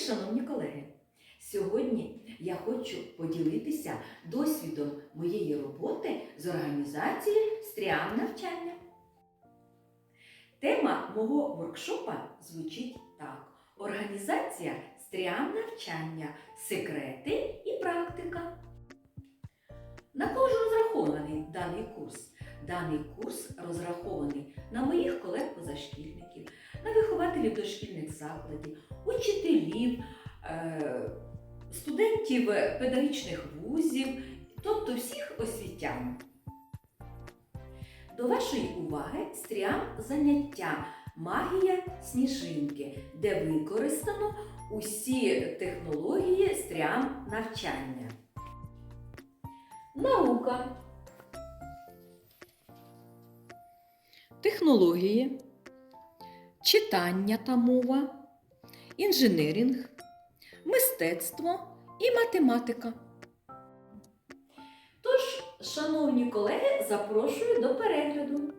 шановні колеги! Сьогодні я хочу поділитися досвідом моєї роботи з організації стріам навчання. Тема мого воркшопа звучить так: Організація стріам навчання, секрети і практика. На кого ж розрахований даний курс? Даний курс розрахований на на дошкільних закладів, учителів, е, студентів педагогічних вузів, тобто всіх освітян. До вашої уваги стріам заняття Магія сніжинки, де використано усі технології стріам навчання. Наука. Технології, читання та мова, інженеринг, мистецтво і математика. Тож, шановні колеги, запрошую до перегляду.